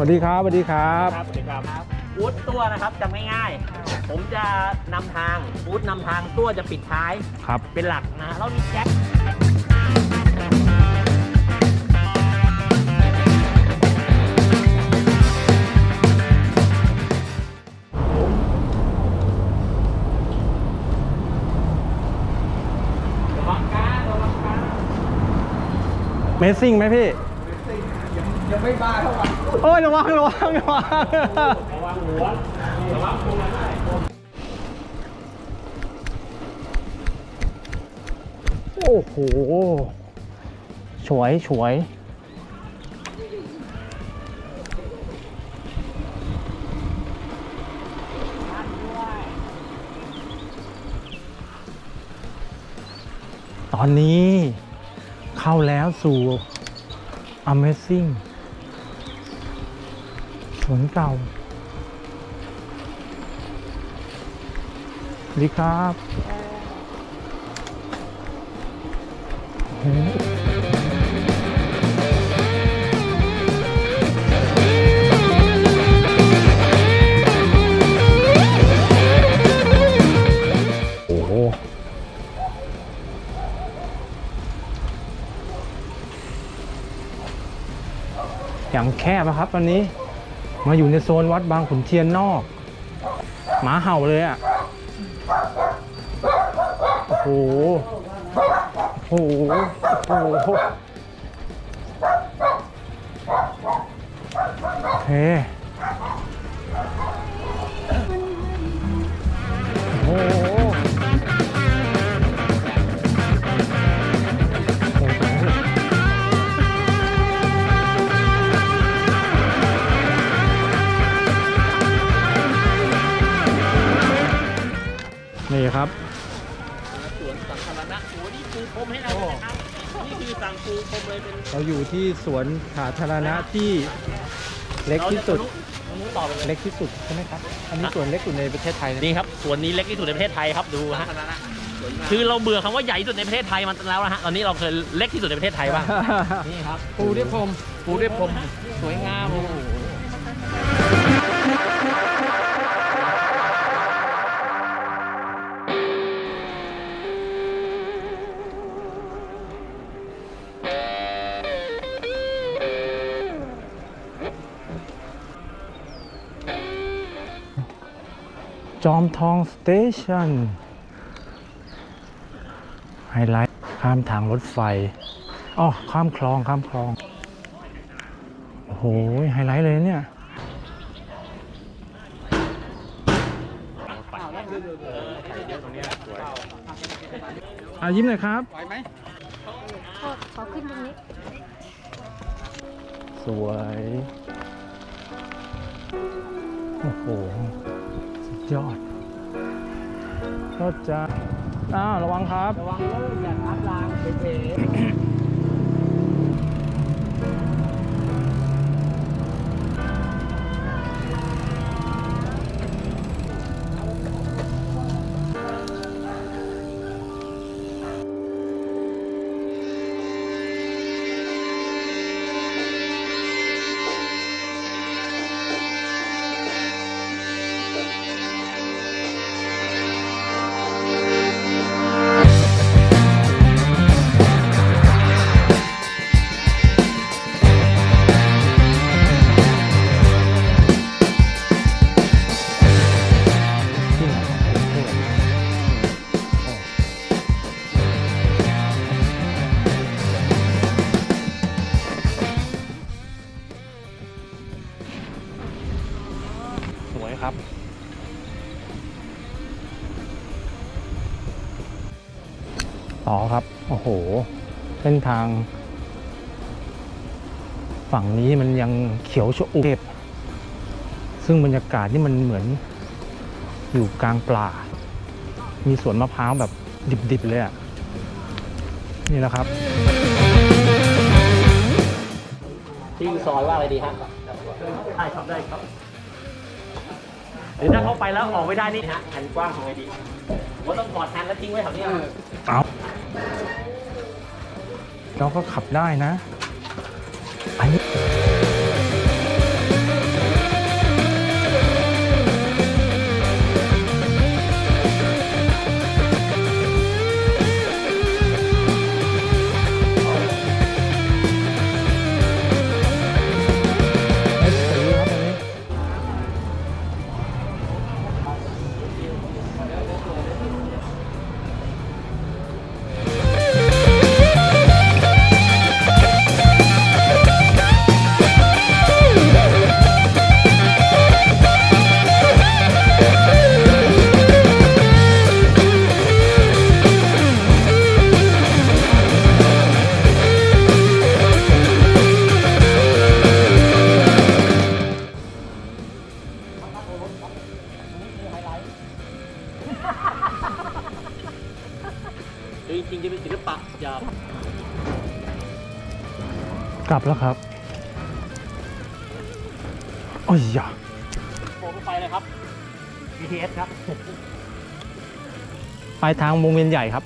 วัสดีครับสวัสดีครับครับสวัสดีครับอูดตัวนะครับจำง่ายๆ ผมจะนำทางอูดนำทางตัวจะปิดท้ายครับเป็นหลักนะแล้วมีแจ็คระวังกลางระวังกลางเมสซิ่งไหมพี่ ยังไม่บ้าเท่าไหร่โอ้ยระวังระวังระวังระวังหัวระวังพุงนะโอ้โหฉวยฉวยตอนนี้เข้าแล้วสู่ Amazing นเก่าดีครับโอ้โหย่างแคบนะครับวันนี้ มาอยู่ในโซนวัดบางขุนเทียนนอก หมาเห่าเลยอะ โอ้โห โอ้โห โอ้โหเฮ้โอ้ ครับสวนสาธารณะโอ้นี่ปูพรมให้เราเลยนะครับนี่คือสั่งปูพรมเลยเป็นเราอยู่ที่สวนสาธารณะที่เล็กที่สุดเราจะทะลุทะลุต่อไปเลยเล็กที่สุดใช่ไหมครับอันนี้สวนเล็กสุดในประเทศไทยนะนี่ครับสวนนี้เล็กที่สุดในประเทศไทยครับดูฮะคือเราเบื่อคำว่าใหญ่ที่สุดในประเทศไทยมันแล้วนะฮะตอนนี้เราเคยเล็กที่สุดในประเทศไทยบ้างนี่ครับปูด้วยพรมปูด้วยพรมสวยงามโอ้โห จอมทองสเตชันไฮไลท์ข้ามทางรถไฟอ๋อข้ามคลองข้ามคลอง โอ้โห ไฮไลท์เลยเนี่ยอะยิ้มหน่อยครับไหวไหมขอขอขึ้นตรงนี้ สวย โอ้โหสุด ยอดก็จะอ้าวระวังครับ ระวังลื่นอย่าทับรางเป๋ๆ ต่อครับ โอ้โห เส้นทาง ฝั่งนี้มันยังเขียวชอุ่มซึ่งบรรยากาศนี่มันเหมือนอยู่กลางป่า มีสวนมะพร้าวแบบดิบๆเลยอะ่ะ นี่แหละครับที่ซอยว่าอะไรดีฮะได้ครับได้ครับ หรือถ้าเขาไปแล้วออกไม่ได้นี่ฮะแผ่นกว้างของไงดีว่าต้องกอดแทนแล้วทิ้งไว้แถวนี้เอาเราก็ขับได้นะอันนี้ จะเป็นศิลปะอย่ากลับแล้วครับโอ้ยโผล่าผมไปเลยครับ BTS ครับ ไปทางวงเวียนใหญ่ครับ